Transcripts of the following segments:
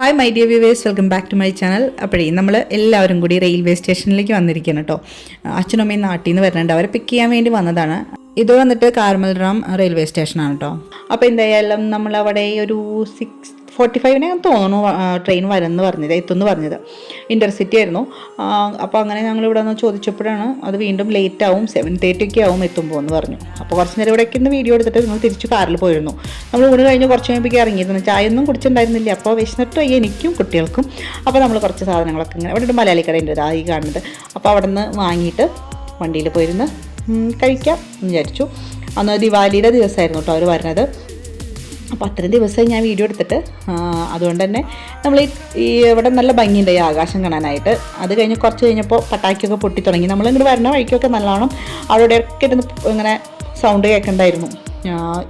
Hi my dear viewers welcome back to my channel അപ്പോഴേ നമ്മൾ എല്ലാവരും കൂടി റെയിൽവേ സ്റ്റേഷനിലേക്ക് വന്നിരിക്കുന്നു കേട്ടോ അച്ഛനും അമ്മയും നാട്ടിൽ നിന്ന് വരുന്നുണ്ട്. അവരെ പിക്ക് ചെയ്യാൻ വേണ്ടി വന്നതാണ്. ഇത് വന്നിട്ട് കാർമൽറാം റെയിൽവേ സ്റ്റേഷനാണ് കേട്ടോ അപ്പോൾ എന്തായാലും നമ്മൾ അവിടെ ഒരു സിക്സ് ഫോർട്ടി ഫൈവിനെ തോന്നുന്നു ട്രെയിൻ വരുമെന്ന് പറഞ്ഞത് എത്തുമെന്ന് പറഞ്ഞത്. ഇന്റർസിറ്റി ആയിരുന്നു. അപ്പോൾ അങ്ങനെ ഞങ്ങൾ ഇവിടെ നിന്ന് ചോദിച്ചപ്പോഴാണ് അത് വീണ്ടും ലേറ്റ് ആവും സെവൻ തേർട്ടി ഒക്കെ ആവും എത്തുമ്പോൾ എന്ന് പറഞ്ഞു. അപ്പോൾ കുറച്ച് നേരം ഇവിടേക്ക് ഇന്ന് വീഡിയോ എടുത്തിട്ട് ഞങ്ങൾ തിരിച്ച് കാറിൽ പോയിരുന്നു. നമ്മൾ ഊണ് കഴിഞ്ഞ് കുറച്ച് കഴിയുമ്പോൾ ഇറങ്ങിയിരുന്നു. ചായ ഒന്നും കുടിച്ചിട്ടുണ്ടായിരുന്നില്ല. അപ്പോൾ വിശന്നിട്ട് വയ്യ എനിക്കും കുട്ടികൾക്കും. അപ്പോൾ നമ്മൾ കുറച്ച് സാധനങ്ങളൊക്കെ ഇങ്ങനെ അവിടെ ഒരു മലയാളി കടയുണ്ട് ആ കാണുന്നത്. അപ്പോൾ അവിടെ നിന്ന് വാങ്ങിയിട്ട് വണ്ടിയിൽ പോയിരുന്ന് കഴിക്കാം എന്ന് വിചാരിച്ചു. അന്ന് ദിവാലിയുടെ ദിവസമായിരുന്നു കേട്ടോ അവർ വരുന്നത് അപ്പോൾ അത്രയും ദിവസമായി ഞാൻ വീഡിയോ എടുത്തിട്ട് അതുകൊണ്ട് തന്നെ നമ്മൾ ഈ ഇവിടെ നല്ല ഭംഗിയുണ്ട് ഈ ആകാശം കാണാനായിട്ട്. അത് കഴിഞ്ഞ് കുറച്ച് കഴിഞ്ഞപ്പോൾ പട്ടാക്കിയൊക്കെ പൊട്ടി തുടങ്ങി നമ്മൾ വരണ വഴിക്കൊക്കെ നല്ലോണം അവിടെ ഇവിടെയൊക്കെ ഇരുന്ന് ഇങ്ങനെ സൗണ്ട് കേൾക്കണ്ടായിരുന്നു.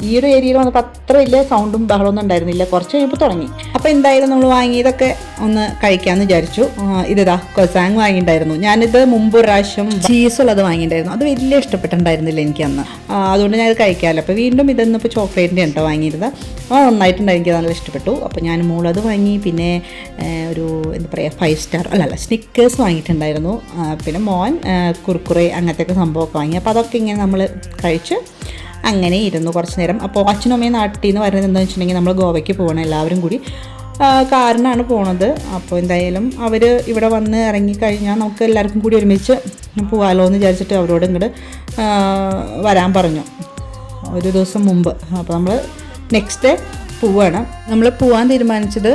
ഈ ഒരു ഏരിയയിൽ വന്നപ്പോൾ അത്ര വലിയ സൗണ്ടും ബഹളമൊന്നും ഉണ്ടായിരുന്നില്ല. കുറച്ച് കഴിഞ്ഞപ്പോൾ തുടങ്ങി. അപ്പോൾ എന്തായാലും നമ്മൾ വാങ്ങിയതൊക്കെ ഒന്ന് കഴിക്കാമെന്ന് വിചാരിച്ചു. ഇതാ കൊസാങ് വാങ്ങിയിട്ടുണ്ടായിരുന്നു. ഞാനിത് മുമ്പ് ഒരു പ്രാവശ്യം ചീസുള്ളത് വാങ്ങിയിട്ടുണ്ടായിരുന്നു. അത് വലിയ ഇഷ്ടപ്പെട്ടിട്ടുണ്ടായിരുന്നില്ല എനിക്ക് അന്ന്. അതുകൊണ്ട് ഞാനത് കഴിക്കാമല്ലോ അപ്പോൾ വീണ്ടും ഇതൊന്നും ഇപ്പോൾ ചോക്ലേറ്റിന്റെ ഉണ്ടോ വാങ്ങിയിരുന്നത് അപ്പോൾ നന്നായിട്ടുണ്ടായി. എനിക്ക് നല്ല ഇഷ്ടപ്പെട്ടു. അപ്പോൾ ഞാൻ മോളത് വാങ്ങി. പിന്നെ ഒരു എന്താ പറയുക ഫൈവ് സ്റ്റാർ അല്ല അല്ല സ്നിക്കേഴ്സ് വാങ്ങിയിട്ടുണ്ടായിരുന്നു പിന്നെ മോൻ കുറുക്കുറെ കുർക്കുറെ അങ്ങനത്തെ സംഭവമൊക്കെ വാങ്ങി. അപ്പോൾ അതൊക്കെ ഇങ്ങനെ നമ്മൾ കഴിച്ച് അങ്ങനെ ഇരുന്നു കുറച്ച് നേരം. അപ്പോൾ അച്ഛനും അമ്മയും നാട്ടിൽ നിന്ന് വരുന്നത് എന്താണെന്ന് വെച്ചിട്ടുണ്ടെങ്കിൽ നമ്മൾ ഗോവയ്ക്ക് പോകണം എല്ലാവരും കൂടി. കാറിനാണ് പോണത്. അപ്പോൾ എന്തായാലും അവർ ഇവിടെ വന്ന് ഇറങ്ങിക്കഴിഞ്ഞാൽ നമുക്ക് എല്ലാവർക്കും കൂടി ഒരുമിച്ച് പോകാമല്ലോ എന്ന് വിചാരിച്ചിട്ട് അവരോട് ഇങ്ങോട്ട് വരാൻ പറഞ്ഞു. ഒരു ദിവസം മുമ്പ്. അപ്പോൾ നമ്മൾ നെക്സ്റ്റ് ഡേ പോവാണ്. നമ്മൾ പോകാൻ തീരുമാനിച്ചത്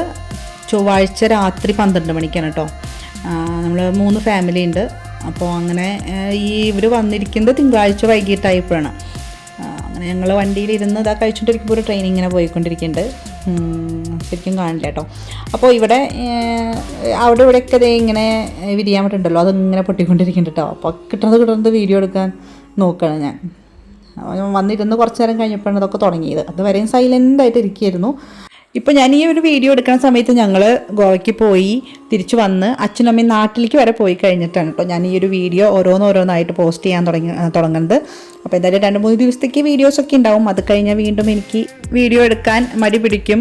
ചൊവ്വാഴ്ച രാത്രി പന്ത്രണ്ട് മണിക്കാണ് കേട്ടോ നമ്മൾ മൂന്ന് ഫാമിലി ഉണ്ട്. അപ്പോൾ അങ്ങനെ ഈ ഇവർ വന്നിരിക്കുന്നത് തിങ്കളാഴ്ച വൈകിട്ടായപ്പോഴാണ്. അങ്ങനെ ഞങ്ങൾ വണ്ടിയിലിരുന്ന് ഇതാ കഴിച്ചുകൊണ്ടിരിക്കുമ്പോൾ ഒരു ട്രെയിൻ ഇങ്ങനെ പോയിക്കൊണ്ടിരിക്കുന്നുണ്ട് ശരിക്കും കാണില്ല കേട്ടോ. അപ്പോൾ ഇവിടെ അവിടെ ഇവിടെയൊക്കെ ദേ ഇങ്ങനെ വിരിയാൻ പറ്റുണ്ടല്ലോ അതിങ്ങനെ പൊട്ടിക്കൊണ്ടിരിക്കുന്നുണ്ട് കേട്ടോ. അപ്പോൾ കിട്ടുന്നത് കിട്ടുന്നത് വീഡിയോ എടുക്കാൻ നോക്കുകയാണ് ഞാൻ. വന്നിരുന്ന് കുറച്ച് നേരം കഴിഞ്ഞപ്പോഴാണ് ഇതൊക്കെ തുടങ്ങിയത്. അതുവരെയും സൈലന്റായിട്ട് ഇരിക്കുകയായിരുന്നു. ഇപ്പോൾ ഞാൻ ഈ ഒരു വീഡിയോ എടുക്കുന്ന സമയത്ത് ഞങ്ങൾ ഗോവയ്ക്ക് പോയി തിരിച്ചു വന്ന് അച്ഛനും അമ്മയും നാട്ടിലേക്ക് വരെ പോയി കഴിഞ്ഞിട്ടാണ് കേട്ടോ ഞാൻ ഈ ഒരു വീഡിയോ ഓരോന്നോരോന്നായിട്ട് പോസ്റ്റ് ചെയ്യാൻ തുടങ്ങി തുടങ്ങുന്നത്. അപ്പോൾ എന്തായാലും രണ്ട് മൂന്ന് ദിവസത്തേക്ക് വീഡിയോസൊക്കെ ഉണ്ടാവും. അത് കഴിഞ്ഞാൽ വീണ്ടും എനിക്ക് വീഡിയോ എടുക്കാൻ മടി പിടിക്കും.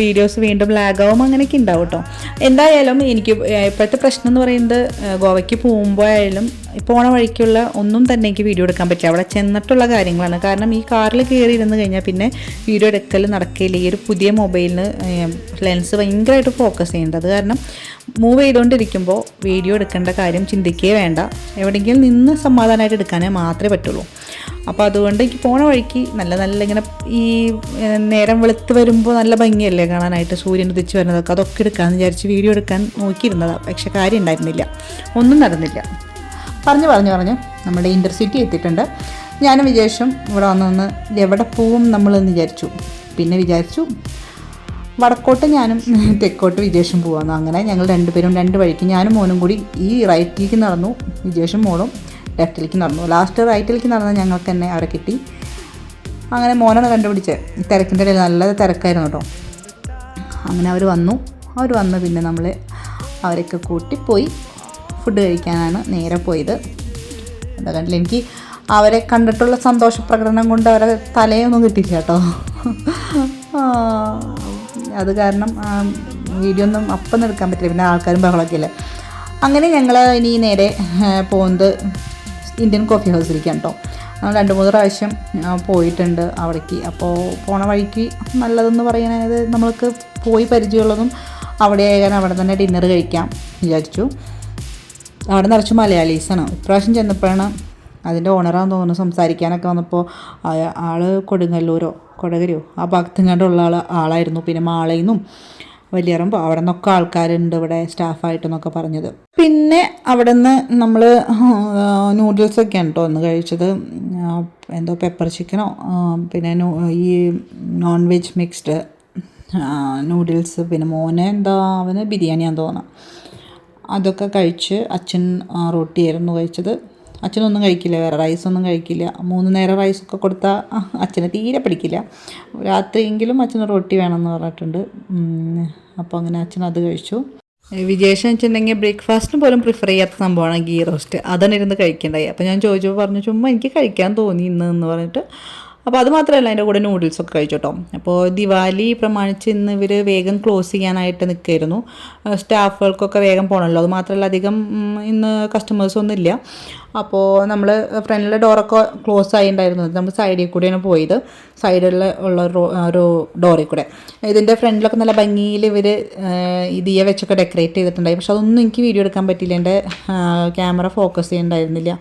വീഡിയോസ് വീണ്ടും ലാഗാവും അങ്ങനെയൊക്കെ ഉണ്ടാവും കേട്ടോ എന്തായാലും എനിക്ക് ഇപ്പോഴത്തെ പ്രശ്നം എന്ന് പറയുന്നത് ഗോവയ്ക്ക് പോകുമ്പോഴായാലും പോണ വഴിക്കുള്ള ഒന്നും തന്നെ എനിക്ക് വീഡിയോ എടുക്കാൻ പറ്റില്ല. അവിടെ ചെന്നിട്ടുള്ള കാര്യങ്ങളാണ്. കാരണം ഈ കാറിൽ കയറി ഇരുന്ന് കഴിഞ്ഞാൽ പിന്നെ വീഡിയോ എടുക്കൽ നടക്കില്ല ഈ ഒരു പുതിയ മൊബൈലിന് ലെൻസ് ഭയങ്കരമായിട്ട് ഫോക്കസ് ചെയ്യുന്നുണ്ട് അത് കാരണം മൂവ് ചെയ്തുകൊണ്ടിരിക്കുമ്പോൾ വീഡിയോ എടുക്കേണ്ട കാര്യം ചിന്തിക്കുകയേ വേണ്ട. എവിടെയെങ്കിലും നിന്ന് സമാധാനമായിട്ട് എടുക്കാനേ മാത്രമേ പറ്റുള്ളൂ. അപ്പോൾ അതുകൊണ്ട് എനിക്ക് പോണ വഴിക്ക് നല്ല നല്ല ഇങ്ങനെ ഈ നേരം വെളുത്ത് വരുമ്പോൾ നല്ല ഭംഗിയല്ലേ കാണാനായിട്ട് സൂര്യൻ ഉദിച്ച് വരുന്നതൊക്കെ. അതൊക്കെ എടുക്കാമെന്ന് വിചാരിച്ച് വീഡിയോ എടുക്കാൻ നോക്കിയിരുന്നതാണ് പക്ഷെ കാര്യം ഉണ്ടായിരുന്നില്ല. ഒന്നും നടന്നില്ല. പറഞ്ഞു പറഞ്ഞു പറഞ്ഞു. നമ്മുടെ ഇന്റർസിറ്റി എത്തിയിട്ടുണ്ട്. ഞാനും വിചാരിച്ചും ഇവിടെ വന്ന് നിന്ന് എവിടെ പോവും നമ്മളെന്ന് വിചാരിച്ചു. പിന്നെ വിചാരിച്ചു വടക്കോട്ട് ഞാനും തെക്കോട്ട് വിജേഷും പോവാന്ന്. അങ്ങനെ ഞങ്ങൾ രണ്ടുപേരും രണ്ട് വഴിക്ക് ഞാനും മോനും കൂടി ഈ റൈറ്റിലേക്ക് നടന്നു. വിജേഷും മോളും. ലെഫ്റ്റിലേക്ക് നടന്നു. ലാസ്റ്റ് റൈറ്റിലേക്ക് നടന്ന ഞങ്ങൾക്ക് തന്നെ അവിടെ കിട്ടി. അങ്ങനെ മോനാണ് കണ്ടുപിടിച്ചത്. തിരക്കിന്റെ ഇടയിൽ നല്ല തിരക്കായിരുന്നു കേട്ടോ. അങ്ങനെ അവർ വന്നു. അവർ വന്ന് പിന്നെ നമ്മൾ അവരൊക്കെ കൂട്ടി പോയി ഫുഡ് കഴിക്കാനാണ് നേരെ പോയത്. എന്താ കണ്ടില്ല? എനിക്ക് അവരെ കണ്ടിട്ടുള്ള സന്തോഷ പ്രകടനം കൊണ്ട് അവരെ തലയൊന്നും കിട്ടിയില്ല കേട്ടോ. അത് കാരണം വീഡിയോ ഒന്നും അപ്പം എടുക്കാൻ പറ്റില്ല. പിന്നെ ആൾക്കാരും ബഹളമൊക്കെ ഇല്ല അങ്ങനെ ഞങ്ങൾ ഇനി നേരെ പോകുന്നത് ഇന്ത്യൻ കോഫി ഹൗസിലേക്കാണ് കേട്ടോ. രണ്ട് മൂന്ന് പ്രാവശ്യം പോയിട്ടുണ്ട് അവിടേക്ക്. അപ്പോൾ പോണ വഴിക്ക് നല്ലതെന്ന് പറയുന്നത് നമ്മൾക്ക് പോയി പരിചയമുള്ളതും അവിടെ ആയാലും അവിടെ തന്നെ ഡിന്നർ കഴിക്കാം വിചാരിച്ചു. അവിടെ നിറച്ച് മലയാളീസാണ്. ഇപ്രാവശ്യം ചെന്നപ്പോഴാണ് അതിന്റെ ഓണറാന്ന് തോന്നുന്നു സംസാരിക്കാനൊക്കെ വന്നപ്പോൾ ആൾ കൊടുങ്ങല്ലൂരോ കൊടകരോ ആ ഭാഗത്തെങ്ങാണ്ടുള്ള ആൾ ആളായിരുന്നു. പിന്നെ മാളയിൽ നിന്നും വലിയറമ്പോ അവിടെ നിന്നൊക്കെ ആൾക്കാരുണ്ട് ഇവിടെ സ്റ്റാഫായിട്ടെന്നൊക്കെ പറഞ്ഞത്. പിന്നെ അവിടെ നിന്ന് നമ്മൾ നൂഡിൽസൊക്കെയാണ് കേട്ടോ ഒന്ന് കഴിച്ചത് എന്തോ പെപ്പർ ചിക്കനോ പിന്നെ ഈ നോൺ വെജ് മിക്സ്ഡ് നൂഡിൽസ് പിന്നെ മോനെ എന്താ അവന് ബിരിയാണിയാന്ന് തോന്നുന്നു അതൊക്കെ കഴിച്ച് അച്ഛൻ റൊട്ടിയായിരുന്നു കഴിച്ചത്. അച്ഛനൊന്നും കഴിക്കില്ല വേറെ റൈസൊന്നും കഴിക്കില്ല. മൂന്ന് നേരം റൈസൊക്കെ കൊടുത്താൽ അച്ഛനെ തീരെ പിടിക്കില്ല. രാത്രിയെങ്കിലും അച്ഛന് റൊട്ടി വേണമെന്ന് പറഞ്ഞിട്ടുണ്ട്. അപ്പോൾ അങ്ങനെ അച്ഛൻ അത് കഴിച്ചു. വിജേഷം വെച്ചിട്ടുണ്ടെങ്കിൽ ബ്രേക്ക്ഫാസ്റ്റിന് പോലും പ്രിഫർ ചെയ്യാത്ത സംഭവമാണ് ഗീ റോസ്റ്റ് അതാണ് ഇരുന്ന് കഴിക്കേണ്ടായി. അപ്പോൾ ഞാൻ ചോദിച്ചപ്പോൾ പറഞ്ഞു ചുമ്മാ എനിക്ക് കഴിക്കാൻ തോന്നി ഇന്ന് എന്ന് പറഞ്ഞിട്ട് അപ്പോൾ അത് മാത്രമല്ല അതിന്റെ കൂടെ നൂഡിൽസൊക്കെ കഴിച്ചു കേട്ടോ അപ്പോൾ ദിവാലി പ്രമാണിച്ച് ഇന്ന് ഇവർ വേഗം ക്ലോസ് ചെയ്യാനായിട്ട് നിൽക്കായിരുന്നു സ്റ്റാഫുകൾക്കൊക്കെ വേഗം പോകണമല്ലോ അത് മാത്രമല്ല അധികം ഇന്ന് കസ്റ്റമേഴ്സ് ഒന്നും ഇല്ല. അപ്പോൾ നമ്മൾ ഫ്രണ്ടിലെ ഡോറൊക്കെ ക്ലോസ് ആയിട്ടുണ്ടായിരുന്നു നമ്മൾ സൈഡിൽ കൂടിയാണ് പോയത്. സൈഡിൽ ഉള്ള ഒരു ഡോറിൽ കൂടെ. ഇതിന്റെ ഫ്രണ്ടിലൊക്കെ നല്ല ഭംഗിയിൽ ഇവർ ഇതിയെ വെച്ചൊക്കെ ഡെക്കറേറ്റ് ചെയ്തിട്ടുണ്ടായി. പക്ഷെ അതൊന്നും എനിക്ക് വീഡിയോ എടുക്കാൻ പറ്റിയില്ല. എന്റെ ക്യാമറ ഫോക്കസ് ചെയ്യണ്ടായിരുന്നില്ല.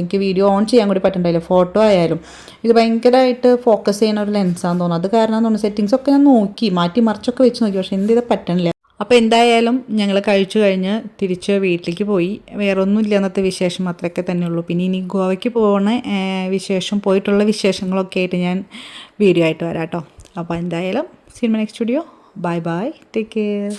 എനിക്ക് വീഡിയോ ഓൺ ചെയ്യാൻ കൂടി പറ്റണ്ടായില്ല. ഫോട്ടോ ആയാലും. ഇത് ഭയങ്കരമായിട്ട് ഫോക്കസ് ചെയ്യുന്ന ഒരു ലെൻസാന്ന് തോന്നുന്നു. അത് കാരണം തോന്നുന്നു സെറ്റിങ്സ് ഒക്കെ ഞാൻ നോക്കി മാറ്റി മറിച്ചൊക്കെ വെച്ച് നോക്കി. പക്ഷെ എന്ത് ചെയ്താൽ പറ്റണില്ല. അപ്പോൾ എന്തായാലും ഞങ്ങൾ കഴിച്ചു കഴിഞ്ഞ് തിരിച്ച് വീട്ടിലേക്ക് പോയി. വേറെ ഒന്നുമില്ല എന്നത്തെ വിശേഷം അത്രയൊക്കെ തന്നെ ഉള്ളൂ. പിന്നെ ഇനി ഗോവയ്ക്ക് പോകുന്ന വിശേഷം പോയിട്ടുള്ള വിശേഷങ്ങളൊക്കെ ആയിട്ട് ഞാൻ വീഡിയോ ആയിട്ട് വരാം കേട്ടോ അപ്പോൾ എന്തായാലും cinema next studio bye bye take care